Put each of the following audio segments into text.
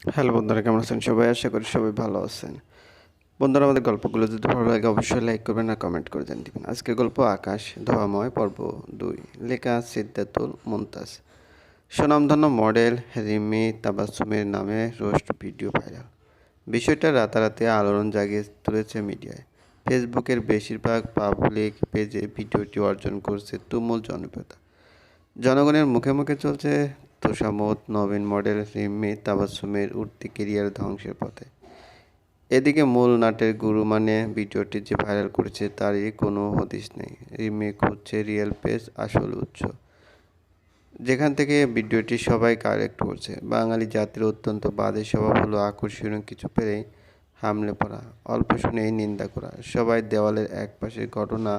Hello বন্ধুরা, কেমন আছেন সবাই? আশা করি সবাই ভালো আছেন। বন্ধুরা, আমাদের গল্পগুলো যদি ভালো লাগে, অবশ্যই লাইক করবেন আর কমেন্ট করে জানিয়ে দিবেন। আজকের গল্প আকাশ, ধোয়াময় পর্ব দুই। লেখা সিদ্ধাতুল মুমতাজ সুনামধন্য মডেল রিমি তাবাসুমের নামে রোস্ট ভিডিও ভাইরাল। বিষয়টা রাতারাতি আলোড়ন জাগিয়ে তুলেছে মিডিয়ায়। ফেসবুকের বেশিরভাগ পাবলিক পেজে ভিডিওটি অর্জন করছে তুমুল জনপ্রিয়তা। জনগণের মুখে মুখে চলছে তোষামত নবীন মডেল রিম্মি তাবাসুমের উঠতি কেরিয়ার ধ্বংসের পথে। এদিকে মূল নাটের গুরু মানে ভিডিওটি যে ভাইরাল করেছে তারই কোনো হদিশ নেই। রিম্মি খুঁজছে রিয়েল পেজ আসল উৎস। যেখান থেকে ভিডিওটি সবাই কালেক্ট করছে। বাঙালি জাতির অত্যন্ত বাদে স্বভাব হলো আকর্ষণীয় কিছু পেলেই হামলে পড়া, অল্প শুনেই নিন্দা করা। সবাই দেওয়ালের এক পাশের ঘটনা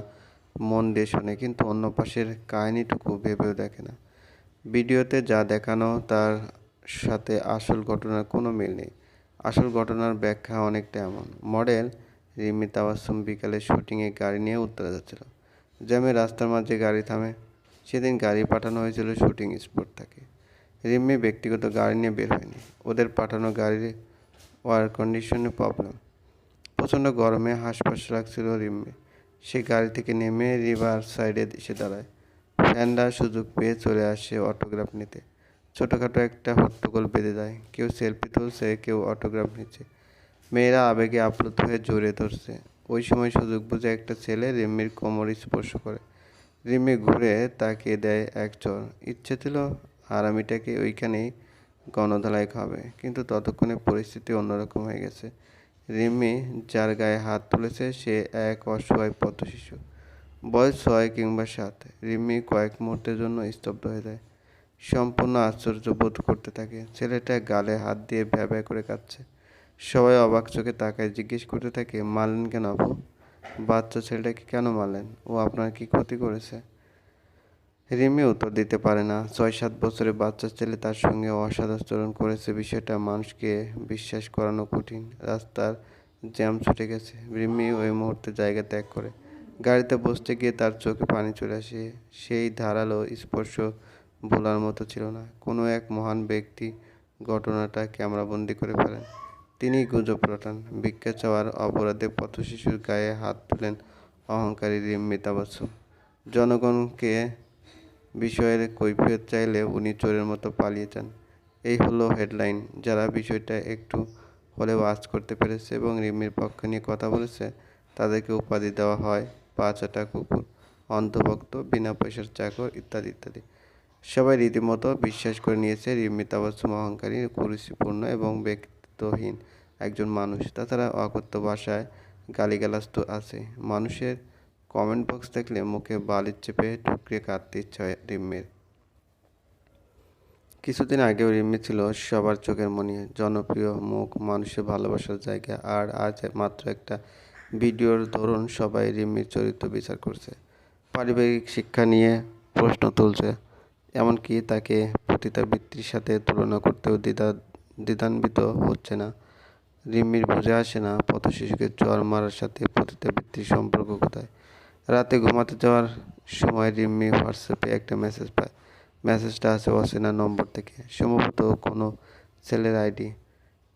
মন দিয়ে শোনে, কিন্তু অন্য পাশের কাহিনিটুকু ভেবেও দেখে না। ভিডিওতে যা দেখানো, তার সাথে আসল ঘটনার কোনো মিল নেই। আসল ঘটনার ব্যাখ্যা অনেকটা এমন। মডেল রিমি তাবাসুম বিকালে শুটিংয়ে গাড়ি নিয়ে উত্তরে যাচ্ছিল। জ্যামে রাস্তার মাঝে গাড়ি থামে। সেদিন গাড়ি পাঠানো হয়েছিল শুটিং স্পট থেকে। রিম্মি ব্যক্তিগত গাড়ি নিয়ে বের হয়নি। ওদের পাঠানো গাড়ির ওয়ার কন্ডিশনে প্রবলেম। প্রচণ্ড গরমে হাঁসফাঁস লাগছিল রিম্মি সে গাড়ি থেকে নেমে রিভার সাইডে এসে দাঁড়ায়। ফ্যানরা সুযোগ পেয়ে চলে আসে অটোগ্রাফ নিতে। ছোটোখাটো একটা হট্টগোল বেঁধে যায় কেউ সেলফি তুলছে, কেউ অটোগ্রাফ নিচ্ছে। মেয়েরা আবেগে আপ্লুত হয়ে জড়িয়ে ধরছে। ওই সময় সুযোগ বুঝে একটা ছেলে রিম্মির কোমর স্পর্শ করে। রিম্মি ঘুরে তাকিয়ে দেয় এক চর। ইচ্ছে ছিল হারামিটাকে ওইখানেই গণধলাই খাবে কিন্তু ততক্ষণে পরিস্থিতি অন্যরকম হয়ে গেছে। রিম্মি যার গায়ে হাত তুলেছে, সে এক অসহায় পথশিশু বয়স ছয় কিংবা সাত। রিমি কয়েক মুহূর্তের জন্য স্তব্ধ হয়ে যায়। সম্পূর্ণ আশ্চর্য বোধ করতে থাকে। ছেলেটা গালে হাত দিয়ে ভ্যা ভ্যা করে কাঁদছে। সবাই অবাক চোখে তাকায়, জিজ্ঞেস করতে থাকে, মারলেন কেন আপু? বাচ্চা ছেলেটাকে কেন মারলেন? ও আপনার কি ক্ষতি করেছে? রিমি উত্তর দিতে পারে না। ছয় সাত বছরের বাচ্চা ছেলে তার সঙ্গে অসদাচরণ করেছে বিষয়টা মানুষকে বিশ্বাস করানো কঠিন। রাস্তার জ্যাম ছুটে গেছে। রিমি ওই মুহূর্তে জায়গা ত্যাগ করে গাড়িতে বসতে গিয়ে তার চোখে পানি চলে আসে। সেই ধারালো স্পর্শ ভোলার মতো ছিল না। কোনো এক মহান ব্যক্তি ঘটনাটা ক্যামেরাবন্দি করে ফেলেন। তিনি গুজব রটান। ভিক্ষা চাওয়ার অপরাধে পথশিশুর গায়ে হাত তুলেন অহংকারী রিম্মিতা বসু জনগণকে বিষয়ের কৈফিয়ত চাইলে উনি চোরের মতো পালিয়ে যান। এই হলো হেডলাইন। যারা বিষয়টা একটু হলেও আজ করতে পেরেছে এবং রিমির পক্ষ নিয়ে কথা বলেছে, তাদেরকে উপাধি দেওয়া হয়। পাঁচটা কুকুর অন্ধভক্ত বিনা পয়সার চাকর ইত্যাদি ইত্যাদি। সবাই রীতিমতো বিশ্বাস করে নিয়েছে রিমি তাবাসুম অহংকারী কুরুচিপূর্ণ এবং ব্যক্তিত্বহীন একজন মানুষ। তাছাড়া অকথ্য ভাষায় গালিগালাজ তো আছে। মানুষের কমেন্ট বক্স দেখলে মুখে বালির চেপে টুকরে কাঁদতে ইচ্ছা হয় রিম্মির। কিছুদিন আগেও রিম্মি ছিল সবার চোখের মনি, জনপ্রিয় মুখ, মানুষের ভালোবাসার জায়গা, আর আজ মাত্র একটা ভিডিওর ধরুন সবাই রিম্মির চরিত্র বিচার করছে। পারিবারিক শিক্ষা নিয়ে প্রশ্ন তুলছে, এমনকি তাকে পতিতাবৃত্তির সাথে তুলনা করতেও দ্বিধা, দ্বিধান্বিত হচ্ছে না। রিম্মির বুঝে আসে না পথ শিশুকে জ্বর মারার সাথে পতিতাবৃত্তির সম্পর্ক কোথায়। রাতে ঘুমাতে যাওয়ার সময় রিম্মি হোয়াটসঅ্যাপে একটা মেসেজ পায়। মেসেজটা আছে অচেনা নম্বর থেকে, সম্ভবত কোনো ছেলের আইডি।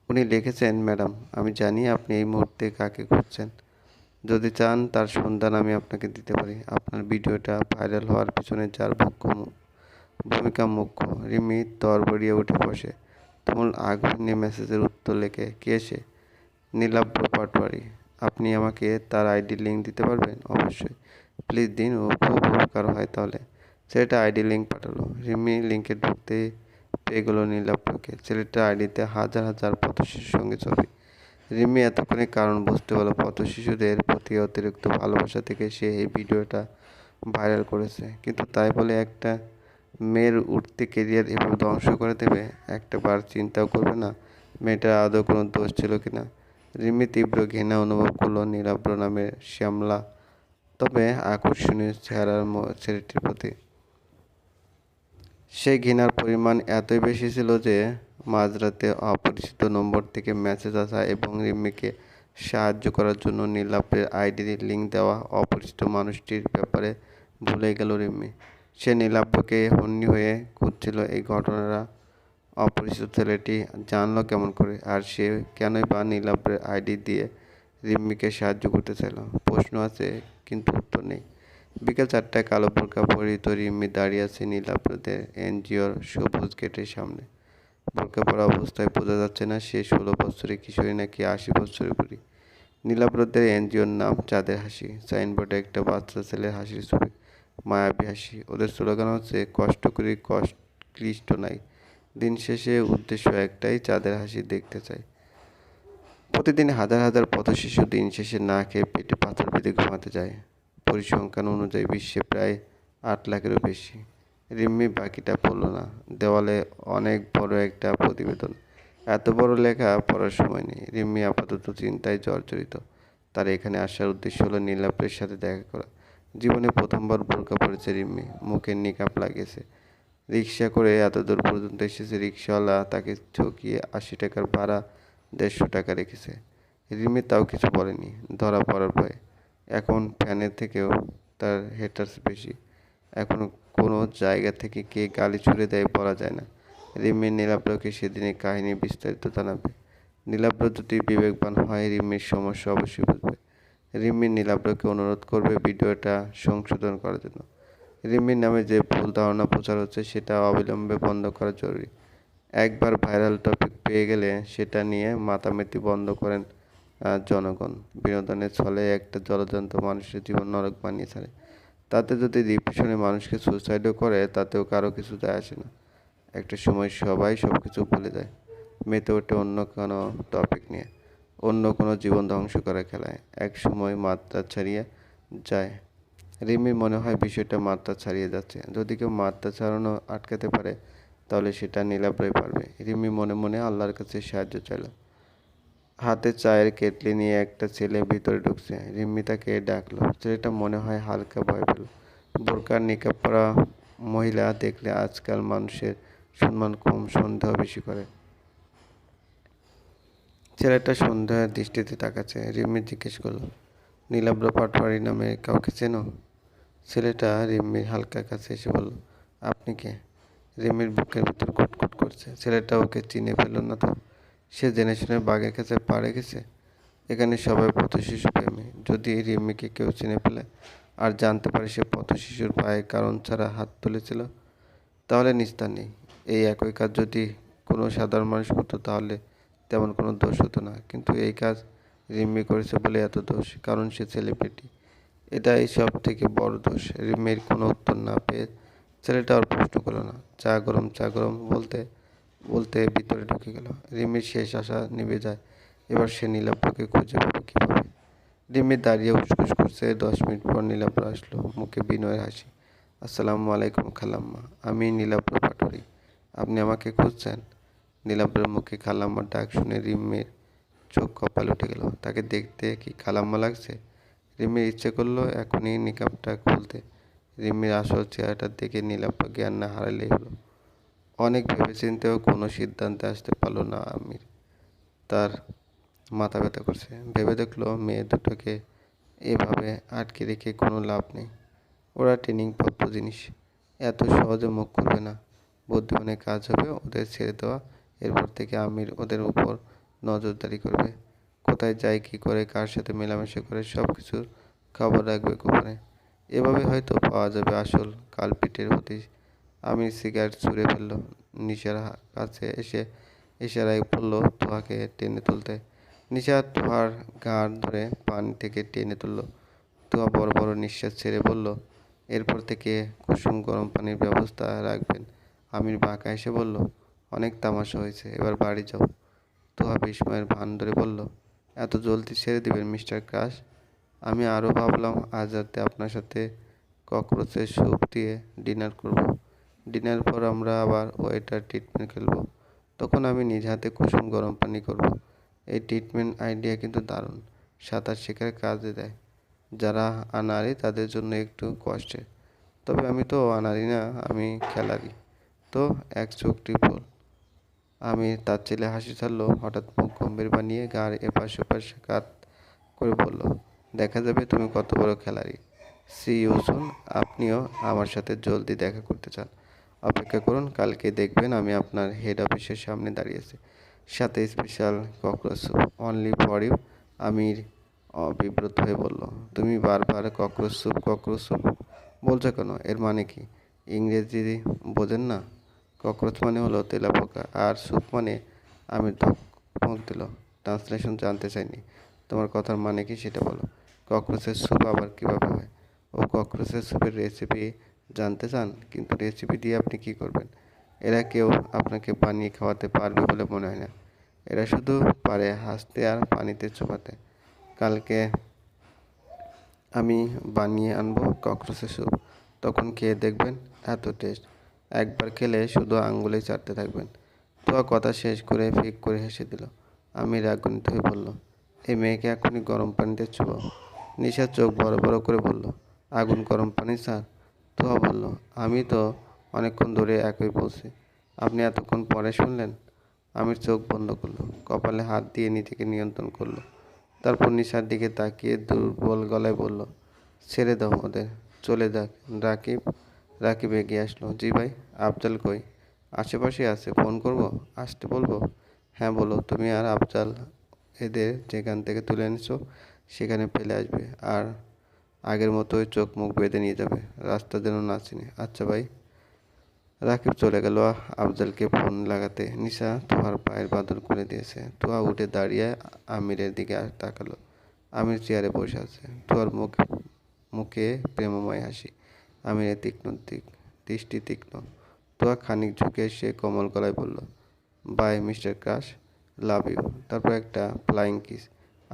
উনি লিখেছেন, ম্যাডাম, আমি জানি আপনি এই মুহূর্তে কাকে খুঁজছেন। যদি চান, তার সন্ধান আমি আপনাকে দিতে পারি। আপনার ভিডিওটা ভাইরাল হওয়ার পিছনে যার মুখ্য ভূমিকা মুখ্য, রিমি তরবরিয়ে উঠে বসে। তুমুল আগুন মেসেজের উত্তর লেখে, কে সে? নীলাব্র পাটওয়ারি আপনি আমাকে তার আইডি লিঙ্ক দিতে পারবেন? অবশ্যই। প্লিজ দিন, ও খুব উপকার হয় তাহলে। ছেলেটা আইডি লিঙ্ক পাঠালো। রিমি লিঙ্কে ঢুকতে পেয়ে গেল নীলাব্রকে ছেলেটা আইডিতে হাজার হাজার পথ শিশুর সঙ্গে ছবি। রিমি এতক্ষণে কারণ বুঝতে পারল পথ শিশুদের প্রতি অতিরিক্ত ভালোবাসা থেকে সে এই ভিডিওটা ভাইরাল করেছে। কিন্তু তাই বলে একটা মেয়ের উঠতে কেরিয়ার এভাবে ধ্বংস করে দেবে, একটা বার চিন্তাও করবে না, মেয়েটার আদৌ কোনো দোষ ছিল কি না রিমি তীব্র ঘৃণা অনুভব করল নীলাব্র নামের শ্যামলা। তবে আকর্ষণীয় চেহারার ছেলেটির প্রতি। সেই ঘৃণার পরিমাণ এতই বেশি ছিল যে মাঝরাতে অপরিচিত নম্বর থেকে মেসেজ আসা এবং রিম্মিকে সাহায্য করার জন্য নীলাপের আইডির লিঙ্ক দেওয়া অপরিচিত মানুষটির ব্যাপারে ভুলে গেল রিম্মি। সে নীলাব্যকে হন্যি হয়ে খুঁজছিল, এই ঘটনাটা অপরিচিত ছেলেটি জানলো কেমন করে? আর সে কেনই বা নীলাব্রের আইডি দিয়ে রিম্মিকে সাহায্য করতে চাইল? প্রশ্ন আছে, কিন্তু উত্তর নেই। বিকেল চারটায় কালো বোরকা পরিহিত রিম্মি দাঁড়িয়ে আছে নীলাব্রদের এনজিওর সবুজ গেটের সামনে। বোরকা পরা অবস্থায় বোঝা যাচ্ছে না সে ষোলো বছরের কিশোরী নাকি আশি বছরের বুড়ি। নীলাব্রদের এনজিওর নাম চাঁদের হাসি। সাইনবোর্ডে একটা বাচ্চা ছেলের হাসির ছবি। মায়াবী হাসি। ওদের স্লোগান হচ্ছে, কষ্ট করি কষ্ট ক্লিষ্ট নাই। দিন শেষে উদ্দেশ্য একটাই, চাঁদের হাসি দেখতে চাই। প্রতিদিন হাজার হাজার পথ শিশু দিন শেষে না খেয়ে পেটে পাথর বেঁধে ঘুমাতে যায়। পরিসংখ্যান অনুযায়ী বিশ্বে প্রায় আট লাখেরও বেশি। রিম্মি বাকিটা পড়ল না। দেওয়ালে অনেক বড় একটা প্রতিবেদন। এত বড় লেখা পড়ার সময় নেই। রিম্মি আপাতত চিন্তায় জর্জরিত। তার এখানে আসার উদ্দেশ্য হলো নীলাপের সাথে দেখা করা। জীবনে প্রথমবার বোরকা পড়েছে রিম্মি মুখে নিকাপ লাগিয়েছে। রিক্সা করে এত দূর পর্যন্ত এসেছে রিক্সাওয়ালা তাকে ঠকিয়ে আশি টাকার ভাড়া, দেড়শো টাকা রেখেছে। রিমি তাও কিছু বলেনি, ধরা পড়ার ভয়ে। এখন ফ্যানের থেকেও তার হেটার্স বেশি। এখন কোনো জায়গা থেকে কে গালি ছুড়ে দেয় বলা যায় না। রিমির নীলাব্রকে সেদিনের কাহিনী বিস্তারিত জানাবে। নীলাব্র যদি বিবেকবান হয় রিমির সমস্যা অবশ্যই বুঝবে। রিমির নীলাব্রকে অনুরোধ করবে ভিডিওটা সংশোধন করার জন্য। রিমির নামে যে ভুল ধারণা প্রচার হচ্ছে, সেটা অবিলম্বে বন্ধ করা জরুরি। একবার ভাইরাল টপিক পেয়ে গেলে সেটা নিয়ে মাতামাতি বন্ধ করেন জনগণ। বিনোদনের ছলে একটা জলযন্ত্র মানুষের জীবন নরক বানিয়ে ছাড়ে। তাতে যদি ডিপ্রেশনে মানুষকে সুসাইডও করে, তাতেও কারও কিছু যায় আসে না। একটা সময় সবাই সব কিছু ভুলে যায়। মেতে ওঠে অন্য কোনো টপিক নিয়ে, অন্য কোনো জীবন ধ্বংস করা খেলায়। এক সময় মাত্রা ছাড়িয়ে যায়। রিমি মনে হয় বিষয়টা মাত্রা ছাড়িয়ে যাচ্ছে। যদি কেউ মাত্রা ছাড়ানো আটকাতে পারে, তাহলে সেটা নীলাব্রই পারবে। রিমি মনে মনে আল্লাহর কাছে সাহায্য চাইল। হাতে চায়ের কেটলি নিয়ে একটা ছেলে ভিতরে ঢুকছে। রিম্মি তাকে ডাকলো। ছেলেটা মনে হয় হালকা ভয় পেল। বোরকার নিকাব পরা মহিলা দেখলে আজকাল মানুষের সম্মান কম, সন্দেহ বেশি করে। ছেলেটা সন্দেহের দৃষ্টিতে তাকাচ্ছে। রিম্মি জিজ্ঞেস করল, নীলাব্র পাটওয়ারি নামে কাউকে চেনো? ছেলেটা রিম্মির হালকা কাছে এসে বলল, আপনি কে? রিম্মির বুকের ভিতর কুটকুট করছে। ছেলেটা ওকে চিনে ফেলল না তো। সে জেনে শুনে বাঘের কাছে পাড়ে গেছে। এখানে সবাই পথ শিশু প্রেমী। যদি রিমিকে কেউ চিনে ফেলে আর জানতে পারে সে পথ শিশুর পায়ে কারণ ছাড়া হাত তুলেছিল, তাহলে নিস্তার নেই। এই একই কাজ যদি কোনো সাধারণ মানুষ করতো, তাহলে তেমন কোনো দোষ হতো না। কিন্তু এই কাজ রিম্মি করেছে বলে এত দোষ, কারণ সে সেলিব্রিটি এটাই সব থেকে বড় দোষ। রিম্মির কোনো উত্তর না পেয়ে ছেলেটা আর প্রশ্ন করল না। চা গরম চা গরম বলতে বলতে ভিতরে ঢুকে গেল। রিমির শেষ আশা নিভে যায়। এবার সে নীলাব্রকে খুঁজে পাবে কীভাবে? রিমি দাঁড়িয়ে উসকুস করছে। দশ মিনিট পর নীলাব্র আসলো মুখে বিনয়ের হাসি। আসসালামু আলাইকুম খালাম্মা, আমি নীলাব্র পাটোয়ারি। আপনি আমাকে খুঁজছেন? নীলাব্রের মুখে খালাম্মার ডাক শুনে রিম্মির চোখ কপাল উঠে গেল। তাকে দেখতে কি খালাম্মা লাগছে? রিমির ইচ্ছে করল এখনই নিকাবটা খুলতে। রিমির আসল চেহারাটার দিকে নীলাব্র জ্ঞান না হারালেই হলো। অনেক ভেবেচিন্তেও কোনো সিদ্ধান্তে আসতে পারল না আমির। তার মাথা ব্যথা করছে। ভেবে দেখল মেয়ে দুটোকে এভাবে আটকে রেখে কোনো লাভ নেই। ওরা ট্রেনিং প্রাপ্ত জিনিস। এত সহজে মুখ খুলবে না। বুদ্ধিমানের কাজ হবে ওদের ছেড়ে দেওয়া। এরপর থেকে আমির ওদের উপর নজরদারি করবে। কোথায় যায়, কী করে, কার সাথে মেলামেশা করে সব কিছুর খবর রাখবে গোপনে। এভাবে হয়তো পাওয়া যাবে আসল কালপিটের হদিশ। আমির সিগারেট ছুঁড়ে ফেলল। নিশার কাছে এসে ইশারায় বলল, তোহাকে টেনে তুলতে। নিশা তোহার ঘাড় ধরে পানি থেকে টেনে তুললো। তোহা বড় বড় নিঃশ্বাস ছেড়ে বলল, এরপর থেকে কুসুম গরম পানির ব্যবস্থা রাখবেন। আমির বাঁকা এসে বলল, অনেক তামাশা হয়েছে, এবার বাড়ি যাও। তোহা বিস্ময়ের ভান ধরে বলল, এত জলদি ছেড়ে দিবেন, মিস্টার ক্রাশ? আমি আরও ভাবলাম আজ রাতে আপনার সাথে ককরোচের স্যুপ দিয়ে ডিনার করব। ডিনার পর আমরা আবার ওয়েটার ট্রিটমেন্ট খেলব। তখন আমি নিজ হাতে কুসুম গরম পানি করব। এই ট্রিটমেন্ট আইডিয়া কিন্তু দারুণ। সাঁতার শেখার কাজে দেয়। যারা আনারি তাদের জন্য একটু কষ্টের তবে আমি তো আনারি না, আমি খেলারি তো এক চোখ টিপল আমি তার ছেলে হাসি ছাড়লো, হঠাৎ মুখ গম্ভীর বানিয়ে গার এপাশ ওপাশ কাত করে বলল, দেখা যাবে তুমি কত বড় খেলাড়ি। সি ইউসুন আপনিও আমার সাথে জলদি দেখা করতে চান। অপেক্ষা করুন কালকে দেখবেন আমি আপনার হেড অফিসের সামনে দাঁড়িয়েছি সাথে special cockroach only for you Aamir বিব্রত হয়ে বলল, তুমি বারবার ককরোচ স্যুপ ককরোচ স্যুপ বলছো কেন? এর মানে কি? ইংরেজি বোঝেন না? ককরোচ মানে হলো তেলাপোকা আর স্যুপ মানে আমি ধমক দিল। ট্রান্সলেশন জানতে চাইনি। তোমার কথার মানে কি সেটা বলো। ককরোচের স্যুপ আবার কীভাবে হয়? ও ককরোচের স্যুপের রেসিপি জানতে চান, কিন্তু রেসিপি দিয়ে আপনি কি করবেন? এরা কেউ আপনাকে বানিয়ে খাওয়াতে পারবে বলে মনে হয় না। এরা শুধু পারে হাসতে আর পানিতে চোপাতে কালকে আমি বানিয়ে আনব ককরোচের স্যুপ। তখন খেয়ে দেখবেন এত টেস্ট একবার খেলে শুধু আঙ্গুলেই চাটতে থাকবেন। তো কথা শেষ করে ফিক করে হেসে দিল। আমি রাগনিত হয়ে বলল, এই মেয়েকে এখনই গরম পানিতে চুবাও। নিশা চোখ বড় বড় করে বলল, আগুন গরম পানি, স্যার? তোয়া বলল, আমি তো অনেকক্ষণ ধরে একই বলছি। আপনি এতক্ষণ পরে শুনলেন? আমির চোখ বন্ধ করল, কপালে হাত দিয়ে নিজেকে নিয়ন্ত্রণ করল। তারপর নিশার দিকে তাকিয়ে দুর্বল গলায় বলল, ছেড়ে দাও ওদের, চলে যাক। রাকিব রাকিব এগিয়ে আসলো, জি ভাই, আফজাল কই? আশেপাশে আছে, ফোন করব? আসতে বলব? হ্যাঁ বলো, তুমি আর আফজাল এদের যেখান থেকে তুলে এনেছো, সেখানে ফেলে আসবে। আর আগের মতোই চোখ মুখ বেঁধে নিয়ে যাবে। রাস্তা যেন না চিনি। আচ্ছা ভাই, রাকিব চলে গেল আফজালকে ফোন লাগাতে। নিশা তোহার পায়ের বাঁধন করে দিয়েছে। তোহা উঠে দাঁড়িয়ে আমিরের দিকে তাকালো। আমির চেয়ারে বসে আছে। তোহার মুখ মুখে প্রেমময় হাসি। আমিরের তীক্ষ্ণ দিক দৃষ্টি তীক্ষ্ণ। তোয়া খানিক ঝুঁকে সে কোমল গলায় বলল bye mister crush love you. তারপর একটা ফ্লাইং কিস।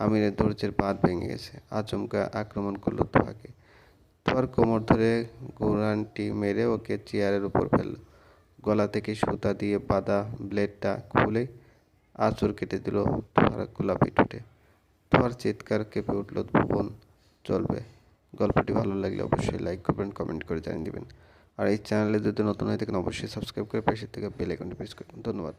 আমিরের ধৈর্যের পাত ভেঙে গেছে, আচমকা আক্রমণ করল তোহাকে। তোর কোমর ধরে গোরানটি মেরে ওকে চেয়ারের উপর ফেলল। গলা থেকে সুতা দিয়ে বাঁধা ব্লেডটা খুলে আঁচড় কেটে দিল তোহার গোলাপি ঠোঁটে। তোহার চিৎকার কেঁপে উঠল, ভুবন, চলবে। গল্পটি ভালো লাগলে অবশ্যই লাইক করবেন কমেন্ট করে জানিয়ে দিবেন। আর এই চ্যানেলে যদি নতুন হয়ে থাকেন, অবশ্যই সাবস্ক্রাইব করে পাশে থেকে বেল আইকনটি প্রেস করবেন। ধন্যবাদ।